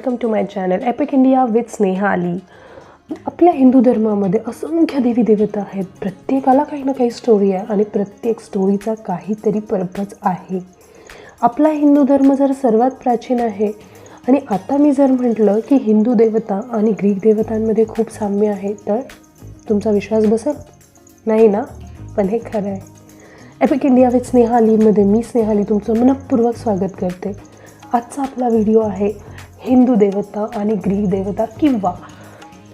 Welcome to my channel epic India with Snehali आपल्या हिंदू धर्मामध्ये असंख्य देवी देवता आहेत. प्रत्येकाला काही ना काही स्टोरी आहे आणि प्रत्येक स्टोरीचा काहीतरी पर्पज आहे. आपला हिंदू धर्म जर सर्वात प्राचीन आहे आणि आता मी जर म्हटलं की हिंदू देवता आणि ग्रीक देवतांमध्ये खूप साम्य आहे तर तुमचा विश्वास बसेल? नाही ना? पण हे खरं आहे. एपिक इंडिया विथ स्नेहालीमध्ये मी स्नेहाली तुमचं मनपूर्वक स्वागत करते. आजचा आपला व्हिडिओ आहे हिंदू देवता आणि ग्रीक देवता किंवा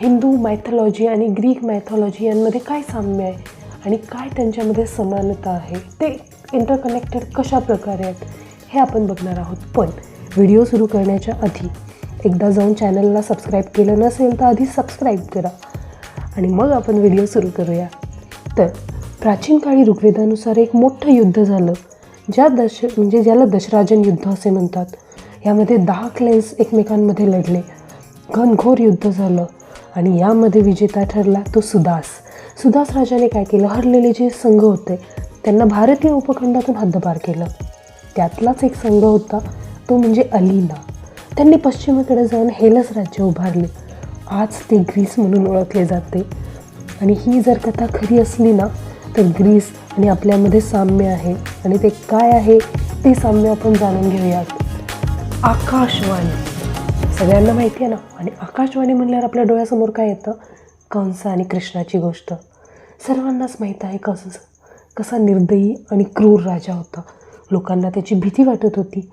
हिंदू मायथॉलॉजी आणि ग्रीक मायथॉलॉजी यांमध्ये काय साम्य आहे आणि काय त्यांच्यामध्ये समानता आहे ते इंटरकनेक्टेड कशा प्रकारे आहेत हे आपण बघणार आहोत. पण व्हिडिओ सुरू करण्याच्या आधी एकदा जाऊन चॅनलला सबस्क्राईब केलं नसेल तर आधी सबस्क्राईब करा. आणि मग आपण व्हिडिओ सुरू करूया. तर प्राचीन काळी ऋग्वेदानुसार एक मोठं युद्ध झालं ज्या दश म्हणजे ज्याला दशराजन युद्ध असे म्हणतात. यामध्ये दहा क्लेन्स एकमेकांमध्ये लढले. घनघोर युद्ध झालं आणि यामध्ये विजेता ठरला तो सुदास. सुदास राजाने काय केलं? हरलेले जे संघ होते त्यांना भारतीय उपखंडातून हद्दपार केलं. त्यातलाच एक संघ होता तो म्हणजे अलीना. त्यांनी पश्चिमेकडे जाऊन हेलस राज्य उभारले. आज ते ग्रीस म्हणून ओळखले जाते. आणि ही जर कथा खरी असली ना तर ग्रीस आणि आपल्यामध्ये साम्य आहे. आणि ते काय आहे ते साम्य आपण जाणून घेऊयात. आकाशवाणी. सगळ्यांना माहिती आहे ना? आणि आकाशवाणी म्हणल्यावर आपल्या डोळ्यासमोर काय येतं? कंस आणि कृष्णाची गोष्ट. सर्वांनाच माहीत आहे कसं कसा निर्दयी आणि क्रूर राजा होता. लोकांना त्याची भीती वाटत होती.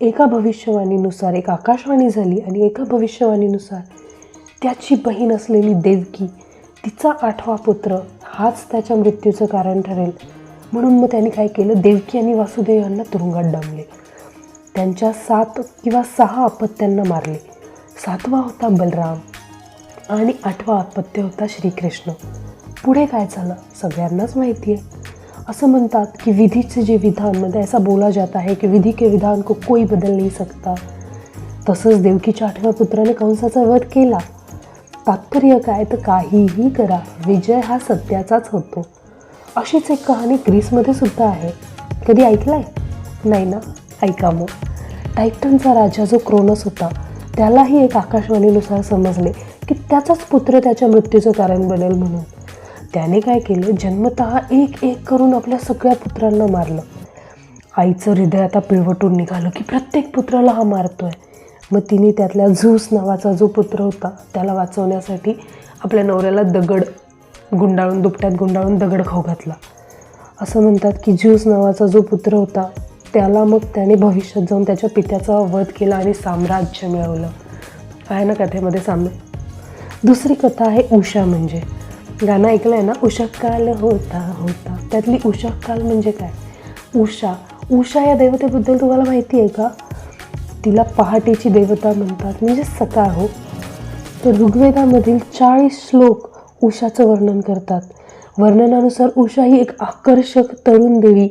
एका भविष्यवाणीनुसार एक आकाशवाणी झाली आणि एका भविष्यवाणीनुसार त्याची बहीण असलेली देवकी तिचा आठवा पुत्र हाच त्याच्या मृत्यूचं कारण ठरेल. म्हणून मग त्यांनी काय केलं? देवकी आणि वासुदेव यांना तुरुंगात डांबले. त्यांच्या सात किंवा सहा अपत्यांना मारले. सातवा होता बलराम आणि आठवा अपत्य होता श्रीकृष्ण. पुढे काय झालं सगळ्यांनाच माहिती आहे. असं म्हणतात की विधीचे जे विधान म्हणजे ऐसा बोला जाता है की विधी के विधान को कोई बदल नाही सकता. तसंच देवकीच्या आठव्या पुत्राने कंसाचा वध केला. तात्पर्य काय? तर काहीही करा विजय हा सत्याचाच होतो. अशीच एक कहाणी ग्रीसमध्ये सुद्धा आहे. कधी ऐकलाय? नाही ना? ऐका मग. टायटनचा राजा जो क्रोनस होता त्यालाही एक आकाशवाणीनुसार समजले की त्याचाच पुत्र त्याच्या मृत्यूचं कारण बनेल म्हणून. त्याने काय केलं जन्मतः एक एक करून आपल्या सगळ्या पुत्रांना मारलं. आईचं हृदय आता पिळवटून निघालं की प्रत्येक पुत्राला हा मारतोय. मग तिने त्यातल्या झूस नावाचा जो पुत्र होता त्याला वाचवण्यासाठी आपल्या नवऱ्याला दगड गुंडाळून दुपट्यात गुंडाळून दगड खाऊ घातला. असं म्हणतात की ज्यूस नावाचा जो पुत्र होता त्याला मग त्याने भविष्यात जाऊन त्याच्या पित्याचा वध केला आणि साम्राज्य मिळवलं. आहे ना कथेमध्ये साम्य दुसरी कथा आहे उषा म्हणजे. गाणं ऐकलं आहे ना? उषा काल होता होता. त्यातली उषा काल म्हणजे काय? उषा. उषा या देवतेबद्दल तुम्हाला माहिती आहे का? तिला पहाटेची देवता म्हणतात. म्हणजे सकाळ हो. तर ऋग्वेदामधील चाळीस श्लोक उषाचं वर्णन करतात. वर्णनानुसार उषा ही एक आकर्षक तरुण देवी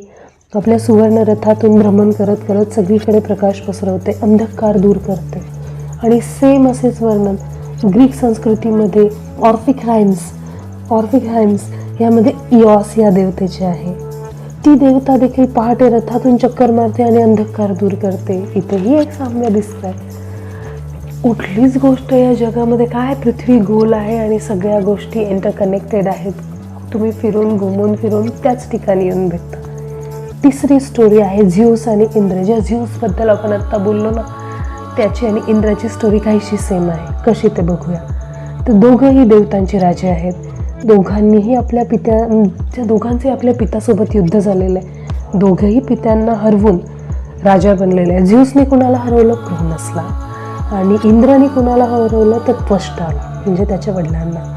आपल्या सुवर्ण रथातून भ्रमण करत करत सगळीकडे प्रकाश पसरवते अंधकार दूर करते. आणि सेम असेच वर्णन ग्रीक संस्कृतीमध्ये ऑर्फिक राईम्स ऑर्फिक राईम्स यामध्ये इऑस या देवतेचे आहे. ती देवता देखील पहाटे रथातून चक्कर मारते आणि अंधकार दूर करते. इथेही एक साम्य दिसत आहे कुठलीच गोष्ट या जगामध्ये काय? पृथ्वी गोल आहे आणि सगळ्या गोष्टी इंटरकनेक्टेड आहेत. तुम्ही फिरून घुमून फिरून त्याच ठिकाणी येऊन भेटता. तिसरी स्टोरी आहे झ्यूस आणि इंद्र. ज्या झ्यूसबद्दल आपण आत्ता बोललो ना त्याची आणि इंद्राची स्टोरी काहीशी सेम आहे. कशी ते बघूया. तर दोघंही देवतांचे राजे आहेत. दोघांनीही आपल्या पित्यांच्या दोघांचे आपल्या पित्यासोबत युद्ध झालेलं आहे दोघंही पित्यांना हरवून राजा बनलेले आहे झ्यूसने कुणाला हरवलं? क्रोनसला आणि इंद्राने कुणाला हरवलं? तर त्वष्टाला म्हणजे त्याच्या वडिलांना.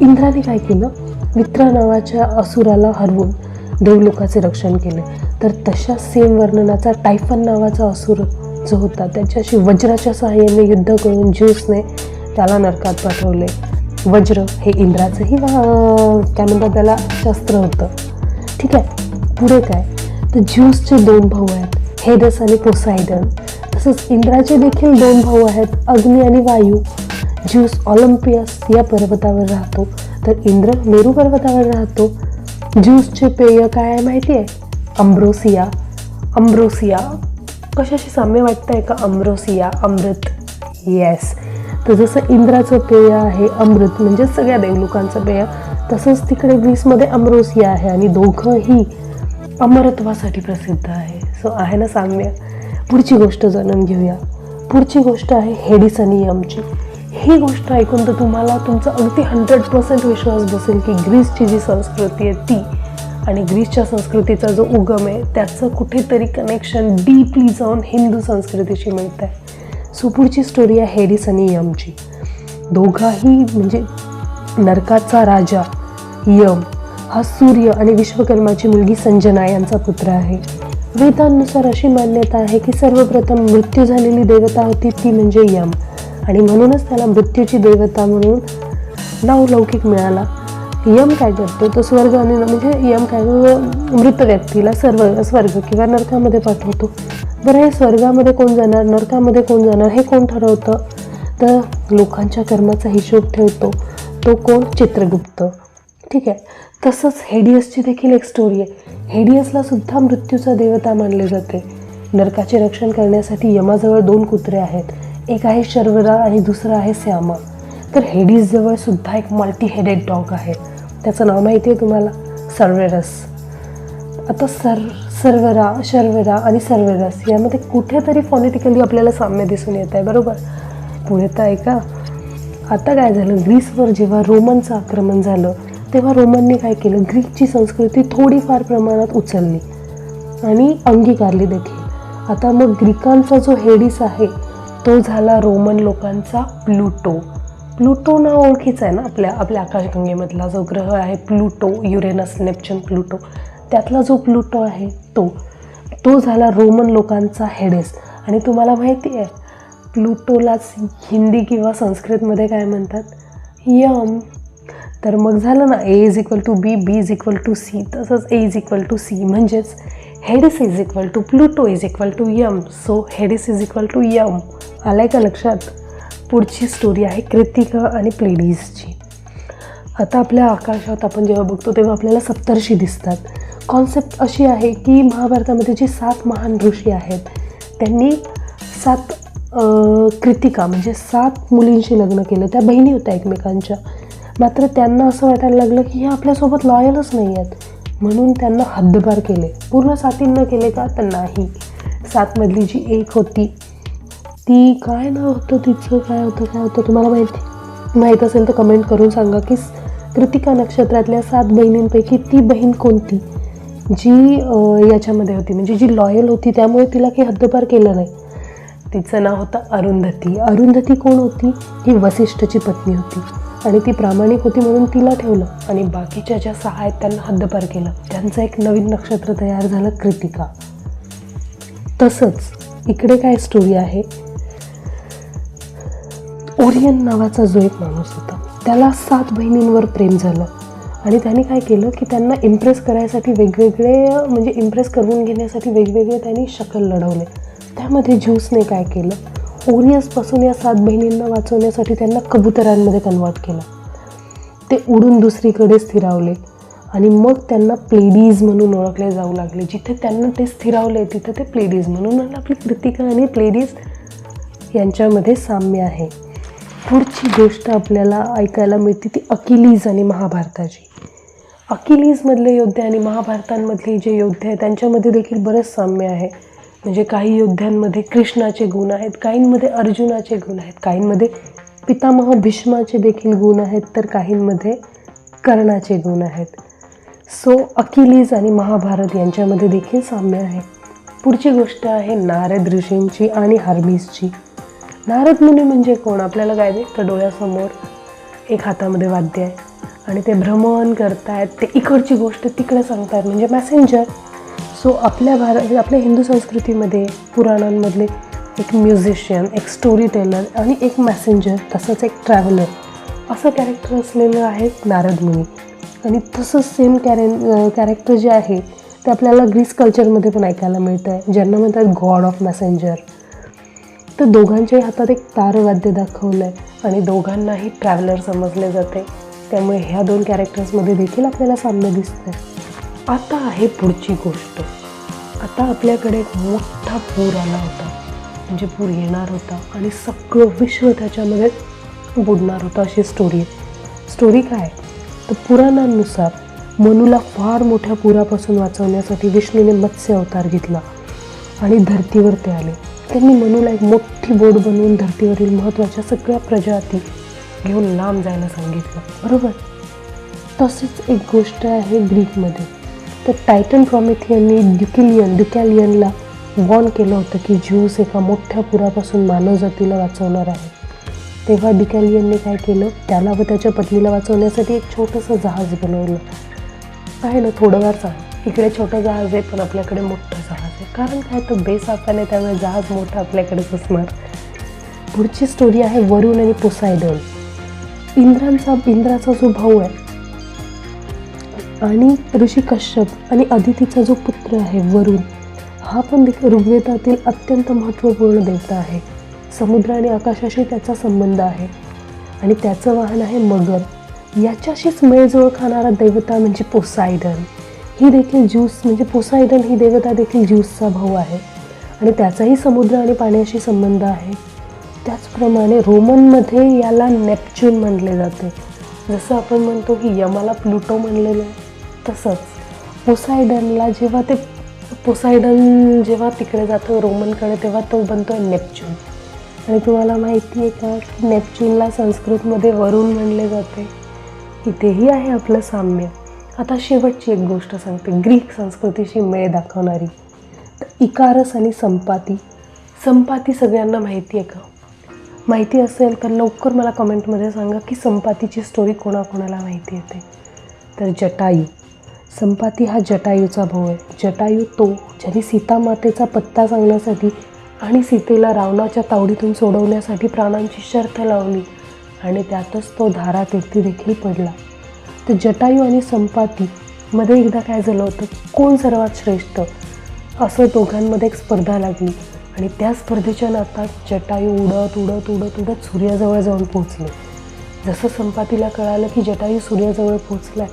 इंद्राने काय केलं? मित्र नावाच्या असुराला हरवून देवलोकाचे रक्षण केले. तर तशा सेम वर्णनाचा टायफन नावाचा असुर जो होता त्याच्याशी वज्राच्या सहाय्याने युद्ध करून ज्यूसने त्याला नरकात पाठवले. वज्र हे इंद्राचंही वा- काय म्हणतात त्याला शस्त्र होतं. ठीक आहे पुढे काय? तर ज्यूसचे दोन भाऊ आहेत हेडस आणि पोसायडन तसंच इंद्राचे देखील दोन भाऊ आहेत अग्नी आणि वायू. ज्यूस ऑलिम्पियस या पर्वतावर राहतो. तर इंद्र मेरू पर्वतावर राहतो. ज्यूसचे पेय काय आहे माहिती आहे अम्ब्रोसिया. अम्ब्रोसिया. कशाशी साम्य वाटतंय का? अम्ब्रोसिया अमृत. येस तर जसं इंद्राचं पेय आहे अमृत म्हणजे सगळ्या देवलोकांचं पेय. तसंच तिकडे ग्रीसमध्ये अम्ब्रोसिया आहे आणि दोघंही अमरत्वासाठी प्रसिद्ध आहे. सो आहे ना साम्य? पुढची गोष्ट जाणून घेऊया. पुढची गोष्ट आहे हेडिसनियमची. ही गोष्ट ऐकून तर तुम्हाला तुमचा अगदी हंड्रेड पर्सेंट विश्वास बसेल की ग्रीसची जी संस्कृती आहे ती आणि ग्रीसच्या संस्कृतीचा जो उगम आहे त्याचं कुठेतरी कनेक्शन डीपली जाऊन हिंदू संस्कृतीशी मिळतं आहे सुपूरची स्टोरी आहे हेरिस आणि यमची. दोघाही म्हणजे नरकाचा राजा यम हा सूर्य आणि विश्वकर्माची मुलगी संजना यांचा पुत्र आहे. वेदांनुसार अशी मान्यता आहे की सर्वप्रथम मृत्यू झालेली देवता होती ती म्हणजे यम. आणि म्हणूनच त्याला मृत्यूची देवता म्हणून नाव लौकिक मिळाला. यम काय करतो? तो स्वर्ग आणि म्हणजे यम काय? मृत व्यक्तीला सर्व स्वर्ग किंवा नरकामध्ये पाठवतो. बरं हे स्वर्गामध्ये कोण जाणार? नरकामध्ये कोण जाणार? हे कोण ठरवतं? तर लोकांच्या कर्माचा हिशोब ठेवतो. तो कोण? चित्रगुप्त. ठीक आहे? तसंच हेडियसची देखील एक स्टोरी आहे. हेडियसला सुद्धा मृत्यूचा देवता मानले जाते. नरकाचे रक्षण करण्यासाठी यमाजवळ दोन कुत्रे आहेत. एक आहे शर्वरा आणि दुसरा आहे श्यामा. तर हेडीजजवळसुद्धा एक मल्टी हेडेड डॉग आहे. त्याचं नाव माहिती आहे तुम्हाला? सर्वेरस आता सर सर्वरा शर्वरा आणि सर्वेरस यामध्ये कुठेतरी फॉनेटिकली आपल्याला साम्य दिसून येत आहे बरोबर? पुढे तर ऐका. आता काय झालं? ग्रीसवर जेव्हा रोमनचं आक्रमण झालं तेव्हा रोमनने काय केलं? ग्रीकची संस्कृती थोडीफार प्रमाणात उचलली आणि अंगीकारली देखील. आता मग ग्रीकांचा जो हेडिस आहे तो झाला रोमन लोकांचा प्लुटो. प्लुटो ना ओळखीचा आहे ना आपल्या आपल्या आकाशगंगेमधला जो ग्रह आहे प्लुटो युरेनस नेपच्यून प्लुटो. त्यातला जो प्लुटो आहे तो तो झाला रोमन लोकांचा हेडेस. आणि तुम्हाला माहिती आहे प्लुटोलाच हिंदी किंवा संस्कृतमध्ये काय म्हणतात? यम तर मग झालं ना A is equal to B B is equal to C तसंच A is equal to C म्हणजेच Hades is equal to Pluto is equal to Yama so Hades is equal to Yama आलाय का लक्षात? पुढची स्टोरी आहे कृतिका आणि प्लेडीजची आता आपल्या आकाशात आपण जेव्हा बघतो तेव्हा आपल्याला सप्तर्षी दिसतात. कॉन्सेप्ट अशी आहे की महाभारतामध्ये जे सात महान ऋषी आहेत त्यांनी सात कृतिका म्हणजे सात मुलींशी लग्न केलं. त्या बहिणी होत्या एकमेकांच्या. मात्र त्यांना असं वाटायला लागलं की हे आपल्यासोबत लॉयलच नाही आहेत म्हणून त्यांना हद्दपार केले. पूर्ण साथींना केले का? तर नाही. सातमधली जी एक होती ती काय नाव होतं तिचं? काय होतं? काय होतं? तुम्हाला माहिती माहीत असेल तर कमेंट करून सांगा की कृतिका नक्षत्रातल्या सात बहिणींपैकी ती बहीण कोणती? जी याच्यामध्ये होती. म्हणजे जी लॉयल होती त्यामुळे तिला काही हद्दपार केलं नाही. तिचं नाव होतं अरुंधती. अरुंधती कोण होती? ही वसिष्ठची पत्नी होती. आणि ती प्रामाणिक होती म्हणून तिला ठेवलं आणि बाकीच्या ज्या सहा आहेत त्यांना हद्दपार केलं त्यांचं एक नवीन नक्षत्र तयार झालं कृतिका. तसंच इकडे काय स्टोरी आहे? ओरियन नावाचा जो एक माणूस होता त्याला सात बहिणींवर प्रेम झालं आणि त्याने काय केलं की त्यांना इम्प्रेस करायसाठी वेगवेगळे म्हणजे इम्प्रेस करून घेण्यासाठी वेगवेगळे त्यांनी शकल लढवले. त्यामध्ये ज्यूसने काय केलं? ओरियसपासून या सात बहिणींना वाचवण्यासाठी त्यांना कबुतरांमध्ये कन्वर्ट केलं. ते उडून दुसरीकडे स्थिरावले आणि मग त्यांना प्लेडीज म्हणून ओळखले जाऊ लागले. जिथे त्यांना ते स्थिरावले तिथे ते प्लेडीज म्हणून आपली कृतिका आणि प्लेडीज यांच्यामध्ये साम्य आहे. पुढची गोष्ट आपल्याला ऐकायला मिळते ती अकिलीज आणि महाभारताची. अकिलीजमधले योद्धे आणि महाभारतांमधले जे योद्धे आहेत त्यांच्यामध्ये देखील बरंच साम्य आहे. म्हणजे काही योद्ध्यांमध्ये कृष्णाचे गुण आहेत काहींमध्ये अर्जुनाचे गुण आहेत काहींमध्ये पितामह भीष्माचे देखील गुण आहेत तर काहींमध्ये कर्णाचे गुण आहेत. सो अकिलीज आणि महाभारत यांच्यामध्ये देखील साम्य आहे. पुढची गोष्ट आहे नारद ऋषींची आणि हार्मीजची नारद मुनी म्हणजे कोण? आपल्याला काय दिसतं डोळ्यासमोर एक हातामध्ये वाद्य आहे. आणि ते भ्रमण करतायत. ते इकडची गोष्ट तिकडे सांगतायत. म्हणजे मॅसेंजर सो आपल्या भारत म्हणजे आपल्या हिंदू संस्कृतीमध्ये पुराणांमधले एक म्युझिशियन एक स्टोरी टेलर आणि एक मॅसेंजर तसंच एक ट्रॅव्हलर असं कॅरेक्टर असलेलं आहे नारद मुनी. आणि तसंच सेम कॅरे कॅरेक्टर जे आहे ते आपल्याला ग्रीस कल्चरमध्ये पण ऐकायला मिळतं आहे ज्यांना म्हणतात गॉड ऑफ मॅसेंजर तर दोघांच्याही हातात एक तारवाद्य दाखवलं आहे आणि दोघांनाही ट्रॅव्हलर समजले जाते. त्यामुळे ह्या दोन कॅरेक्टर्समध्ये देखील आपल्याला साम्य दिसतं आहे आता आहे पुढची गोष्ट. आता आपल्याकडे एक मोठा पूर आला होता. म्हणजे पूर येणार होता आणि सगळं विश्व त्याच्यामध्ये बुडणार होतं अशी स्टोरी आहे स्टोरी काय? तर पुराणांनुसार मनूला फार मोठ्या पुरापासून वाचवण्यासाठी विष्णूने मत्स्य अवतार घेतला आणि धर्तीवर ते आले. त्यांनी मनूला एक मोठी बोट बनवून धर्तीवरील महत्त्वाच्या सगळ्या प्रजाती घेऊन लांब जायला सांगितलं. बरोबर? तसेच एक गोष्ट आहे ग्रीकमध्ये. तर टायटन प्रॉमिथियनने ड्युकिलियन ड्युकॅलियनला वॉर्न केलं होतं की ज्यूस एका मोठ्या पुरापासून मानवजातीला वाचवणार आहे. तेव्हा डिकॅलियनने काय केलं? त्याला व त्याच्या पत्नीला वाचवण्यासाठी एक छोटंसं जहाज बनवलं. आहे ना थोडंफार चांगलं. इकडे छोटं जहाज आहे पण आपल्याकडे मोठं जहाज आहे. कारण काय? तर बेस आपण आहे त्यामुळे जहाज मोठं आपल्याकडेच असणार पुढची स्टोरी आहे वरुण आणि पोसायडन इंद्रांचा इंद्राचा जो भाऊ आहे आणि ऋषी कश्यप आणि अदितीचा जो पुत्र आहे वरुण हा पण देखील ऋग्वेदातील अत्यंत महत्त्वपूर्ण देवता आहे. समुद्र आणि आकाशाशी त्याचा संबंध आहे. आणि त्याचं वाहन आहे मगर. याच्याशीच मेळजोळ खाणारा देवता म्हणजे पोसायडन. ही देखील ज्यूस म्हणजे पोसायडन ही देवता देखील ज्यूसचा भाऊ आहे. आणि त्याचाही समुद्र आणि पाण्याशी संबंध आहे. त्याचप्रमाणे रोमनमध्ये याला नेपच्यून म्हणले जाते. जसं आपण म्हणतो की यमाला प्लुटो म्हणलेलं आहे. तसंच पोसायडनला जेव्हा ते पोसायडन जेव्हा तिकडे जातो रोमनकडे तेव्हा तो बनतो आहे नेपच्यून. आणि तुम्हाला माहिती आहे का की नेपच्यूनला संस्कृतमध्ये वरुण म्हणले जाते. इथेही आहे आपलं साम्य. आता शेवटची एक गोष्ट सांगते. ग्रीक संस्कृतीशी मेळ दाखवणारी. तर इकारस आणि संपाती. संपाती सगळ्यांना माहिती आहे का? माहिती असेल तर लवकर मला कमेंटमध्ये सांगा की संपातीची स्टोरी कोणाकोणाला माहिती येते. तर जटायू. संपाती हा जटायूचा भाऊ आहे. जटायू तो ज्याने सीतामातेचा पत्ता सांगण्यासाठी आणि सीतेला रावणाच्या तावडीतून सोडवण्यासाठी प्राणांची शर्त लावली आणि त्यातच तो धारातीर्थी देखील पडला. तर जटायू आणि संपाती मध्ये एकदा काय झालं होतं? कोण सर्वात श्रेष्ठ? असं दोघांमध्ये एक स्पर्धा लागली आणि त्या स्पर्धेच्या नातात जटायू उडत उडत उडत उडत सूर्याजवळ जाऊन पोहोचले. जसं संपातीला कळालं की जटायू सूर्याजवळ पोचलाय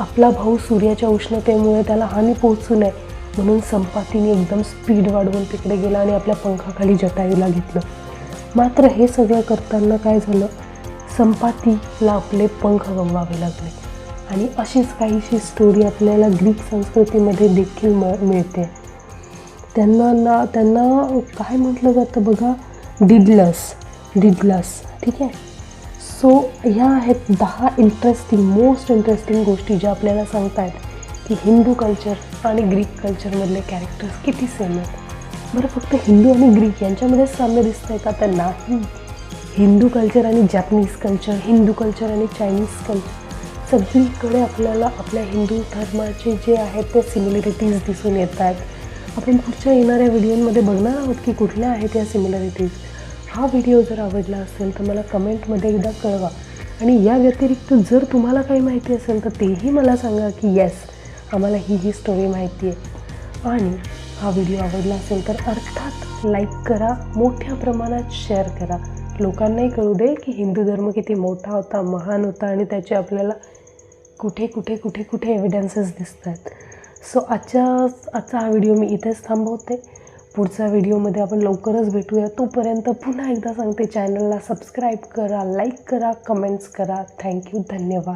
आपला भाऊ सूर्याच्या उष्णतेमुळे त्याला हानी पोहोचू नये म्हणून संपातीने एकदम स्पीड वाढवून तिकडे गेला आणि आपल्या पंखाखाली जटायूला घेतलं. मात्र हे सगळं करताना काय झालं? संपातीला आपले पंख गमवावे लागले. आणि अशीच काहीशी स्टोरी आपल्याला ग्रीक संस्कृतीमध्ये देखील म मिळते. त्यांना ना त्यांना काय म्हटलं जातं बघा? डिडलस डिडलस ठीक आहे? सो ह्या आहेत दहा इंटरेस्टिंग मोस्ट इंटरेस्टिंग गोष्टी ज्या आपल्याला सांगतायत की हिंदू कल्चर आणि ग्रीक कल्चरमधले कॅरेक्टर्स किती सेम आहेत. बरं फक्त हिंदू आणि ग्रीक यांच्यामध्येच साम्य दिसतंय का? तर नाही. हिंदू कल्चर आणि जॅपनीज कल्चर हिंदू कल्चर आणि चायनीज कल्चर सगळीकडे आपल्याला आपल्या हिंदू धर्माचे जे आहेत ते सिमिलरिटीज दिसून येत आहेत आपण पुढच्या येणाऱ्या व्हिडिओमध्ये बघणार आहोत की कुठल्या आहेत या सिमिलरिटीज हा व्हिडिओ जर आवडला असेल तर मला कमेंटमध्ये एकदा कळवा. आणि या व्यतिरिक्त जर तुम्हाला काही माहिती असेल तर तेही मला सांगा की येस आम्हाला ही ही स्टोरी माहिती आहे. आणि हा व्हिडिओ आवडला असेल तर अर्थात लाईक करा मोठ्या प्रमाणात शेअर करा. लोकांनाही कळू दे की हिंदू धर्म किती मोठा होता महान होता आणि त्याचे आपल्याला कुठे कुठे कुठे कुठे एव्हिडन्सेस दिसत आहेत सो आजच्या आजचा हा व्हिडिओ मी इथेच थांबवते. पुढच्या व्हिडिओमध्ये आपण लवकरच भेटूया. तोपर्यंत पुन्हा एकदा सांगते चॅनलला सबस्क्राईब करा लाईक करा कमेंट्स करा. थँक्यू धन्यवाद.